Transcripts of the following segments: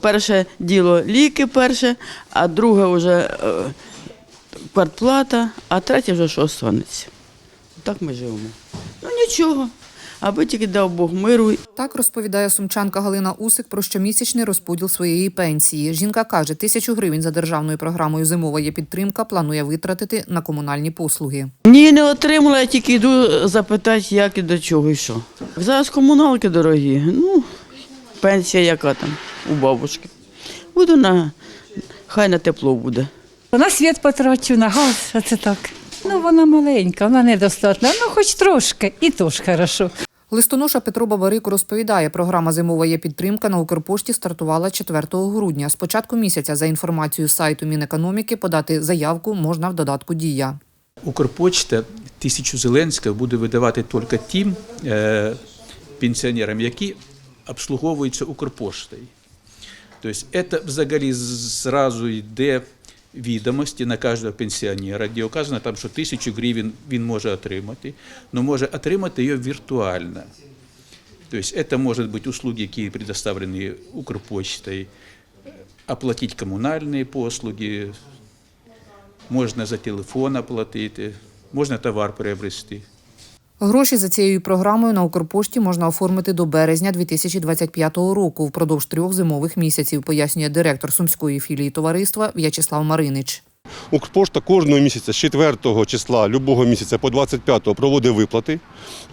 Перше діло ліки перше, а друге вже е, квартплата, а третє вже що останеться. Так ми живемо. Ну нічого, аби тільки дав Бог миру Так розповідає сумчанка Галина Усик про щомісячний розподіл своєї пенсії. Жінка каже, тисячу гривень за державною програмою Зимова є підтримка планує витратити на комунальні послуги. Ні, не отримала, я тільки йду запитати, як і до чого і що. Зараз комуналки дорогі. Ну, пенсія яка там у бабушки. Буду на хай на тепло буде. На світ потрачу, на газ, а це так. Ну, вона маленька, вона недостатня. Ну, хоч трошки, і то ж хорошо. Листоноша Петро Бабарик розповідає, програма Зимова є підтримка на Укрпошті стартувала 4 грудня. З початку місяця, за інформацією сайту Мінекономіки, подати заявку можна в додатку Дія. Укрпочта тисячу Зеленського буде видавати тільки тим е, пенсіонерам, які обслуговуються Укрпоштою. Тобто це взагалі зразу йде відомості на кожного пенсіонера, де вказано, там, що тисячу гривень він може отримати, але може отримати її віртуально. Тобто это может быть услуги, які предоставлены Укрпочтой, оплатить коммунальные послуги, можна за телефон оплатити, можна товар приобрести. Гроші за цією програмою на Укрпошті можна оформити до березня 2025 року впродовж трьох зимових місяців, пояснює директор сумської філії товариства В'ячеслав Маринич. Укрпошта кожного місяця з 4 числа любого місяця по 25 проводить виплати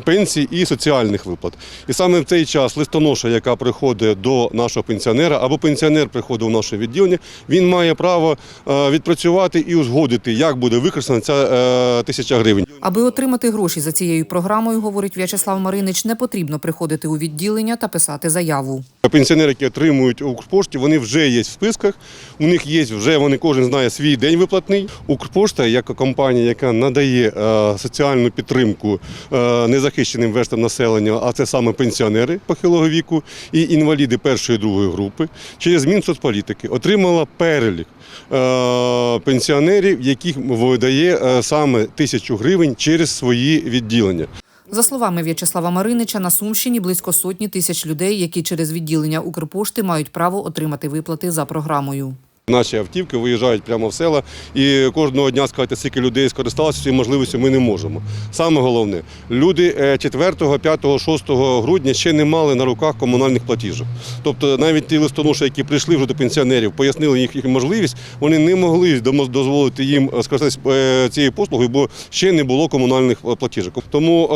пенсій і соціальних виплат. І саме в цей час листоноша, яка приходить до нашого пенсіонера, або пенсіонер приходить в наше відділення, він має право е, відпрацювати і узгодити, як буде використана ця е, тисяча гривень. Аби отримати гроші за цією програмою, говорить В'ячеслав Маринич, не потрібно приходити у відділення та писати заяву. Пенсіонери, які отримують у Укрпошті, вони вже є в списках. У них є вже вони кожен знає свій день виплатний. Укрпошта, як компанія, яка надає е, соціальну підтримку е, незахищеним верстам населення, а це саме пенсіонери похилого віку і інваліди першої і другої групи, через Мінсоцполітики отримала перелік е, пенсіонерів, яких видає саме тисячу гривень через свої відділення. За словами В'ячеслава Маринича, на Сумщині близько сотні тисяч людей, які через відділення Укрпошти мають право отримати виплати за програмою. Наші автівки виїжджають прямо в села, і кожного дня сказати, скільки людей скористалося цією можливістю, ми не можемо. Саме головне, люди е, 4, 5, 6 грудня ще не мали на руках комунальних платіжок. Тобто навіть ті листоноші, які прийшли вже до пенсіонерів, пояснили їх їх можливість, вони не могли дозволити їм е, скористатися е, цією послугою, бо ще не було комунальних е, платіжок. Тому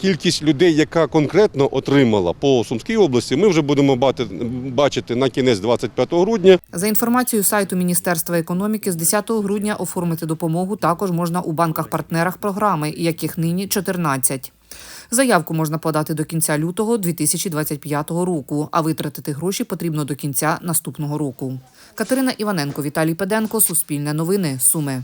кількість людей, яка конкретно отримала по Сумській області, ми вже будемо бачити на кінець 25 грудня. За інформацією сайту Міністерства економіки, з 10 грудня оформити допомогу також можна у банках-партнерах програми, яких нині 14. Заявку можна подати до кінця лютого 2025 року, а витратити гроші потрібно до кінця наступного року. Катерина Іваненко, Віталій Педенко, Суспільне новини, Суми.